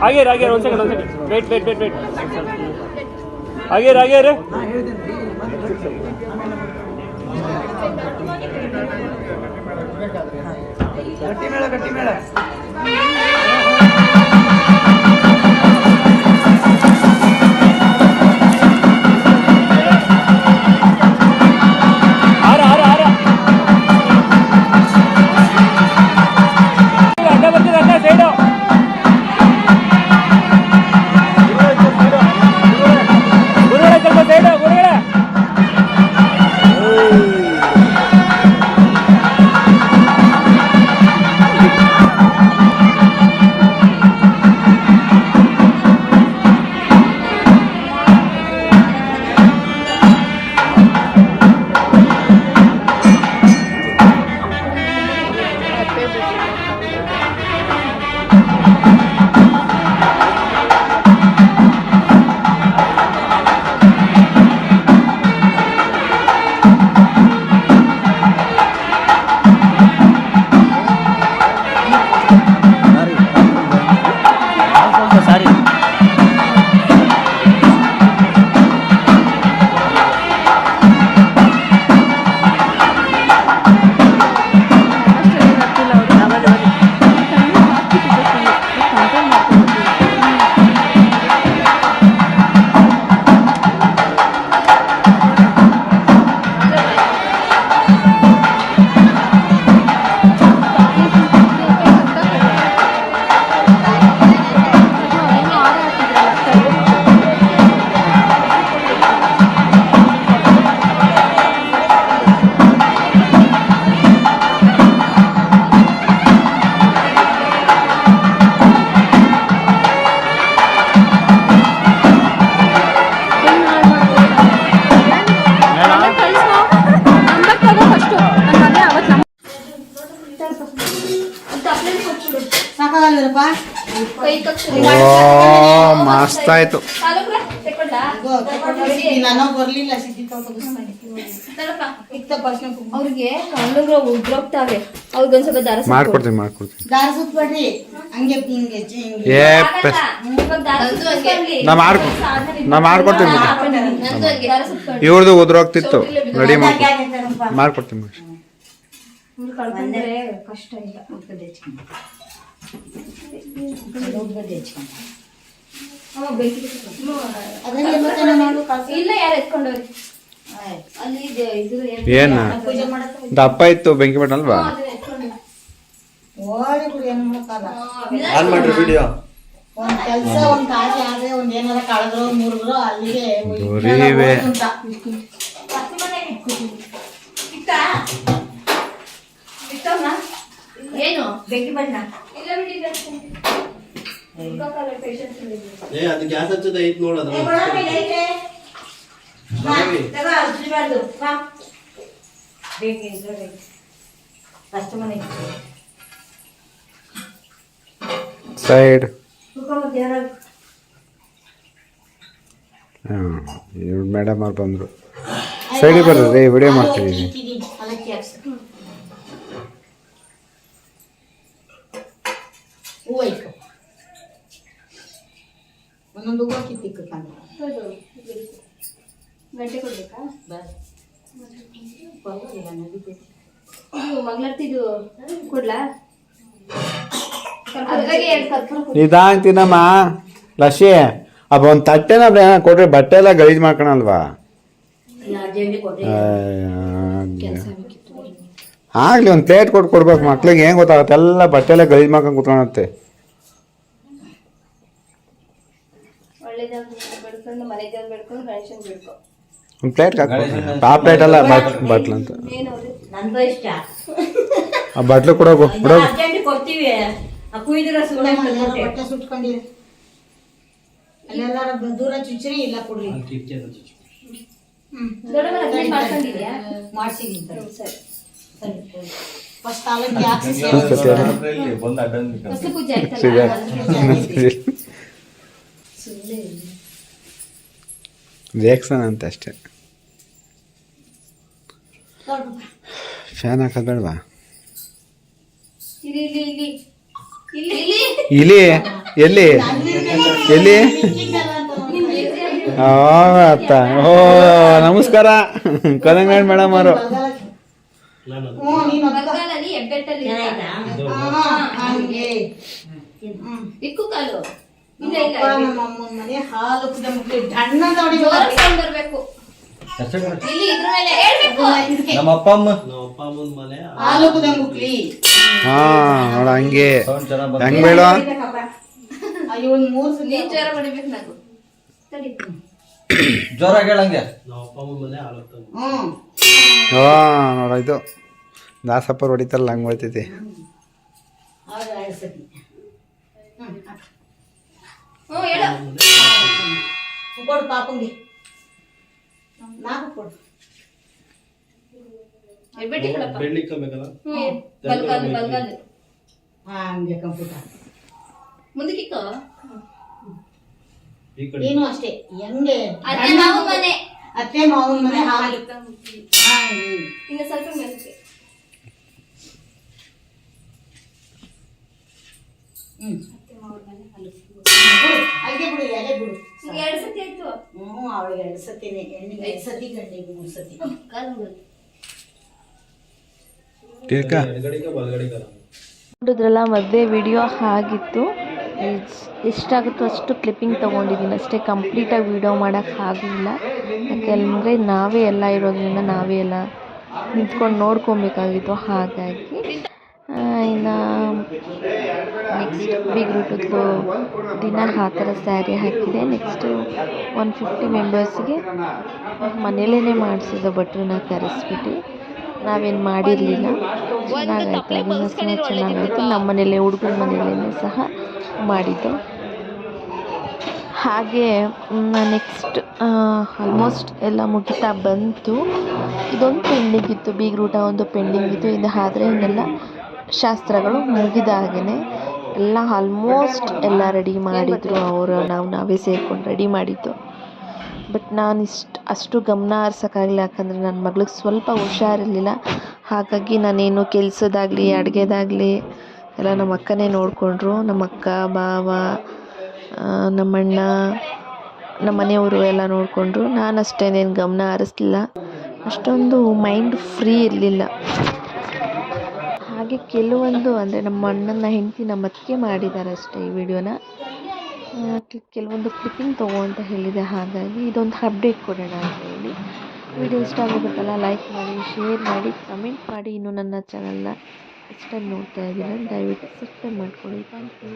ಹಾಗೆ ಹಾಗೆ ಒಂದು ಸೆಕೆಂಡ್ ಒಂದು second wait wait wait wait ಹಾಗೆ ಹಾಗೆ ಇರಿ. ಗಟ್ಟಿ ಮೇಳ ಗಟ್ಟಿ ಮೇಳ ಮಸ್ತ್ ಆಯ್ತು ನಾನು ಬರ್ಲಿಲ್ಲ ಸಿದ್ಧಿ ಅವ್ರಿಗೆ ಕಾಲುಗಳು ಉದ್ರೋಗ್ತಾವೆ ಅವ್ರಿಗೊಂದ್ ಸ್ವಲ್ಪ ದಾರ ಸುತ್ಕೊಡು. ಮಾಡ್ಕೊಡ್ತೀನಿ ಮಾಡ್ಕೊಡ್ತೀನಿ. ದಾರ ಸುತ್ಬೇಡ್ರಿ ಹಂಗೆ ಹಿಂಗೆ ಏ. ನಾ ಮಾಡ್ಕೊ ನಾ ಮಾಡ್ಕೊಡ್ತೀನಿ ಇವ್ರದ್ದು ಉದ್ರೋಗ್ತಿತ್ತು ರೆಡಿ. ಮಾಡ್ಕೊಡ್ತೀನಿ ಕಷ್ಟ ಇಲ್ಲ. ಏನು- ಏನ ಪೂಜೆ ಮಾಡಕ್ಕೆ ದಪ್ಪ ಇತ್ತು ಬೆಂಕಿ ಬಟ್ಟಲ್ವಾ ಅದನ್ನ ಓಡಿ ಬಿಡು ಏನು ಮಾಡಕ್ಕಲ್ಲ ಆನ್ ಮಾಡ್ರಿ ವಿಡಿಯೋ ಒಂದ್ ಕೆಲ್ಸ ಒಂದ್ ಕಾಜಿ ಆದ್ರೆ ಒಂದ್ ಏನಾರ ಕಳೆದ್ರು ಮುರಿದ್ರು ಅಲ್ಲಿಗೆ ಬರೀವೆ. ಏನು? ಬೆಂಕಿ ಬಣ್ಣ ಇಲ್ಲ ಬಿಡಿ ಇಲ್ಲ ಅನ್ಕೊಂಡೆ. ಹುಡ್ಕಕ್ಕಲ್ಲ, patience ಇಲ್ಲ ಇದು. ಏ ಅದು ಗ್ಯಾಸ್ ಹಚ್ಚದ ಐತ್ ನೋಡ ಏ, ಕೊಡಮ್ಮ ಇಲ್ಲಿ ಐತೆ. ಬಾ, ತಗೋ, ಹಚ್ಚ್ಬಾರ್ದು. ಬಾ. ಬೇಗ ಇದ್ರಲ್ಲಿ. ಅಷ್ಟು ಮನೆ ಸೈಡ್ ಹಾಂ ಇವ್ರು ಮೇಡಮ್ ಅವ್ರು ಬಂದರು ಸೈಡಿಗೆ ಬರ್ರಿ ವಿಡಿಯೋ ಮಾಡ್ತಿದ್ದೀನಿ. ಹೂವು ಒಂದೊಂದು ಹೂವು ಕಿತ್ತಿಕ್ಕು ಹೌದು, ಗಂಟೆ ಕೊಡ್ಬೇಕಾ? ಪರವಾಗಿಲ್ಲ ನಡೀತೈತೆ. ಇದು ಮಗ್ಲತ್ತಿದು ಕೊಡ್ಲಾ? ನಿಧಾನ ತಿನ್ನಮ್ಮ. ಲಸಿ ಅಬ್ಬ ಒಂದು ತಟ್ಟೆನ ಏನೋ ಕೊಟ್ರೆ ಬಟ್ಟೆ ಎಲ್ಲ ಗಲೀಜು ಮಾಡ್ಕೊಳಲ್ವಾ? ಆಗ್ಲಿ ಒಂದು ಪ್ಲೇಟ್ ಕೊಟ್ಟು ಕೊಡ್ಬೇಕು ಮಕ್ಳಿಗೆ ಹೆಂಗ್ ಗೊತ್ತಾಗುತ್ತೆ? ಎಲ್ಲ ಬಟ್ಟೆ ಎಲ್ಲ ಗಲೀಜು ಮಾಡ್ಕೊಂಡು ಕುತ್ಕೊಳತ್ತೆ. ಒಳ್ಳೇದಾಗ್ಲಿ ಬೆಳ್ಕೊಂಡು ಮನೆ ದೇವ್ರು ಬೆಳ್ಕೊಂಡು ಗಣೇಶನ್ ಒಂದು ಪ್ಲೇಟ್ ಆ ಪ್ಲೇಟ್ ಅಲ್ಲ ಬಟ್ ಅಂತ. ಏನು ಅವ್ರು? ನನ್ಗೂ ಇಷ್ಟ. ಆ ಬಾಟ್ಲು ಕೊಡೋಗು ಅರ್ಜೆಂಟ್ ಕೊಡ್ತೀವಿ. ಕುಯ್ದಿರೋ ಸುಳ್ಳೆ ಬಟ್ಟೆ ಸುಟ್ಕೊಂಡಿರಿ ಅಲ್ಲೆಲ್ಲಾರ ದೂರ ಚುಚ್ಚ್ರಿ ಇಲ್ಲ ಕೊಡ್ರಿ. ಹ್ಮ್, ಸರಿ ಫಸ್ಟ್ ಹಾಕ್ಸಿ ಅಡ್ಡ ಫಸ್ಟ್ ಪೂಜೆ ಆಯ್ತಲ್ಲ? ರೇಕ್ಸನ್ ಅಂತ ಅಷ್ಟೇ. ಫ್ಯಾನ್ ಹಾಕೋದು ಬೇಡವಾ ಇಲ್ಲಿ ಇಲ್ಲಿ ಇಲ್ಲಿ. ಇಲ್ಲಿ ಇಲಿ ಎಲ್ಲಿ? ಎಲ್ಲಿ? ಆ, ಅತ್ತ ಓ ನಮಸ್ಕಾರ. ಕದಂಗಾಡ್ ಮೇಡಮ್ ಅವರು. ಇಕ್ಕು ಕಾಲು. ಇಲ್ಲ ಇಲ್ಲ ಇಲ್ಲಿ. ಹಾಲು ಕುದ ಮುಟ್ಟಿ ಧಣ್ಣದ ಹೊಡಿ ಜೋರಾಗಿ sound ಬರ್ಬೇಕು. ಇಲ್ಲಿ ಇದ್ರ ಮೇಲೆ ಹೇಳ್ಬೇಕು. ನಮ್ಮ ಅಪ್ಪ ಅಮ್ಮ. ನಮ್ಮ ಅಪ್ಪ ಅಮ್ಮನ ಮನೆ ಹಾಲು ಕುದ ಮುಕ್ಲಿ ಹಾ ನೋಡ ಹಂಗೆ. ಹೆಂಗ್ ಬೇಡ? ಅಯ್ಯೋ ಒಂದ್ ಮೂರ್ ಸಲ ನೀನ್ ಜ್ವರ ಹೊಡಿಬೇಕು nagu ತಡಿ. ಜೋರಾಗಿ ಹೇಳಂಗೆ ನಮ್ಮ ಅಪ್ಪ ಅಮ್ಮನ ಮನೆ ಆಲತ್ತಮ್ಮ ಹ್ಮ್. ಓ ನೋಡ ಇದು ದಾಸಪ್ಪರ್ ಹೊಡಿತಾರಲ್ಲ ಹಂಗೆ ಹೊಡಿತೈತಿ. ಹೌದು ಕೊಡು ಪಾಪಂಗೆ ನಾಲ್ಕು ಕೊಡು ಹೆಬ್ಬೆಟ್ಟಿ ಕಣಪ್ಪ ಬೆಳ್ಳಿ ಕಮ್ಬೇಕಲ್ಲ ಹ್ಞೂ ಬಲ್ಗಾಲು ಬಲ್ಗಾಲು ಹಾ ಹಂಗೆ ಕಂಪ್ಯೂಟರ್ ಮುಂದಕ್ಕೆ ಇಕ್ಕೋ ಈ ಕಡೆ ನೀನು ಅಷ್ಟೇ ಹೆಂಗೆ ಅತ್ತೆ ಮಾವು ಮನೆ ಅತ್ತೆ ಮಾವನ ಮನೆ ಹಾಲು ಹಾ, ಹ್ಮ್. ಇನ್ನು ಸ್ವಲ್ಪ ಮೇಲಕ್ಕೆ ಹ್ಮ್. ಅತ್ತೆ ಮಾವ್ರ ಮನೆ ಹಾಲು ಬಿಡು, ಅಲ್ಲಿಗೆ ಬಿಡು ಎಲೆ ಬಿಡು ನಿಮ್ಗೆ ಎರಡು ಸತಿ ಆಯ್ತು. ಹ್ಞೂ ಅವಳಿಗೆ ಎರಡು ಸತಿನೇ. ಹೆಣ್ಣಿಗೆ ಎರಡು ಸತಿ ಗಂಡಿಗೆ ಮೂರು ಸತಿ. ಕಾಲು ಮುಗಿದು. ಟೀಕ ನೋಡಿದ್ರಲ್ಲ ಮದುವೆ ವಿಡಿಯೋ ಆಗಿತ್ತು. ಎಷ್ಟಾಗುತ್ತೋ ಅಷ್ಟು ಕ್ಲಿಪ್ಪಿಂಗ್ ತೊಗೊಂಡಿದ್ದೀನಿ. ಅಷ್ಟೇ ಕಂಪ್ಲೀಟಾಗಿ ವಿಡಿಯೋ ಮಾಡಕ್ ಆಗಲಿಲ್ಲ. ಯಾಕೆಂದರೆ ನಾವೇ ಎಲ್ಲ ಇರೋದ್ರಿಂದ ನಾವೇ ಎಲ್ಲ ನಿಂತ್ಕೊಂಡು ನೋಡ್ಕೊಬೇಕಾಗಿತ್ತು. ಹಾಗಾಗಿ ಇನ್ನು ನೆಕ್ಸ್ಟ್ ಬೀಗ್ರೂಟದ್ದು ಡಿನ್ನರ್ ಆ ಥರ ಸ್ಯಾರಿ ಹಾಕಿದೆ. ನೆಕ್ಸ್ಟು ಒನ್ ಫಿಫ್ಟಿ ಮೆಂಬರ್ಸ್ಗೆ ಮನೇಲೇ ಮಾಡಿಸಿದ್ದು ಭಟ್ರನ್ನ ಕರೆಸ್ಬಿಟ್ಟು ನಾವೇನು ಮಾಡಿರಲಿಲ್ಲ. ಚೆನ್ನಾಗಾಯ್ತು ಅದನ್ನು ಸಹ ಚೆನ್ನಾಗಾಯಿತು. ನಮ್ಮ ಮನೇಲೆ, ಹುಡುಗನ ಮನೆಯಲ್ಲೇ ಸಹ ಮಾಡಿದ್ದು. ಹಾಗೆ ನೆಕ್ಸ್ಟ್ ಆಲ್ಮೋಸ್ಟ್ ಎಲ್ಲ ಮುಗಿತಾ ಬಂತು. ಇದೊಂದು ಪೆಂಡಿಂಗ್ ಇತ್ತು ಬೀಗ್ರೂಟ ಒಂದು ಪೆಂಡಿಂಗ್ ಇತ್ತು. ಇದು ಆದರೆ ಇನ್ನೆಲ್ಲ ಶಾಸ್ತ್ರಗಳು ಮುಗಿದ ಹಾಗೆಯೇ ಎಲ್ಲ ಆಲ್ಮೋಸ್ಟ್ ಎಲ್ಲ ರೆಡಿ ಮಾಡಿದರು ಅವರು. ನಾವು ನಾವೇ ಸೇರ್ಕೊಂಡು ರೆಡಿ ಮಾಡಿದ್ದು. ಬಟ್ ನಾನು ಇಷ್ಟು, ಅಷ್ಟು ಗಮನ ಹರ್ಸೋಕ್ಕಾಗಲಿಲ್ಲ. ಯಾಕಂದರೆ ನನ್ನ ಮಗಳಿಗೆ ಸ್ವಲ್ಪ ಹುಷಾರಿರಲಿಲ್ಲ. ಹಾಗಾಗಿ ನಾನೇನು ಕೆಲಸದಾಗಲಿ, ಅಡುಗೆದಾಗಲಿ ಎಲ್ಲ ನಮ್ಮ ಅಕ್ಕನೇ ನೋಡಿಕೊಂಡ್ರು. ನಮ್ಮ ಅಕ್ಕ ಬಾವ ನಮ್ಮಣ್ಣ ನಮ್ಮ ಮನೆಯವರು ಎಲ್ಲ ನೋಡಿಕೊಂಡ್ರು. ನಾನು ಅಷ್ಟೇನೇನು ಗಮನ ಹರಿಸ್ಲಿಲ್ಲ. ಅಷ್ಟೊಂದು ಮೈಂಡ್ ಫ್ರೀ ಇರಲಿಲ್ಲ. ಹಾಗೆ ಕೆಲವೊಂದು ಅಂದರೆ ನಮ್ಮ ಅಣ್ಣನ ಹೆಂಡತಿ ನಮ್ಮ ಅತ್ತಿಗೆ ಮಾಡಿದ್ದಾರೆ ಅಷ್ಟೇ ಈ ವಿಡಿಯೋನ. ಕೆಲವೊಂದು ಕ್ಲಿಪ್ಪಿಂಗ್ ತಗೋ ಅಂತ ಹೇಳಿದೆ, ಹಾಗಾಗಿ ಇದೊಂದು ಅಪ್ಡೇಟ್ ಕೊಡೋಣ ಅಂತ ಹೇಳಿ. ವಿಡಿಯೋ ಇಷ್ಟ ಆಗೋಗುತ್ತಲ್ಲ ಲೈಕ್ ಮಾಡಿ ಶೇರ್ ಮಾಡಿ ಕಮೆಂಟ್ ಮಾಡಿ. ಇನ್ನೂ ನನ್ನ ಚಾನಲ್ನ ಇಷ್ಟ ನೋಡ್ತಾ ಇದ್ದೀರ ದಯವಿಟ್ಟು ಸಬ್ಸ್ಕ್ರೈಬ್ ಮಾಡ್ಕೊಳ್ಳಿ. Thank you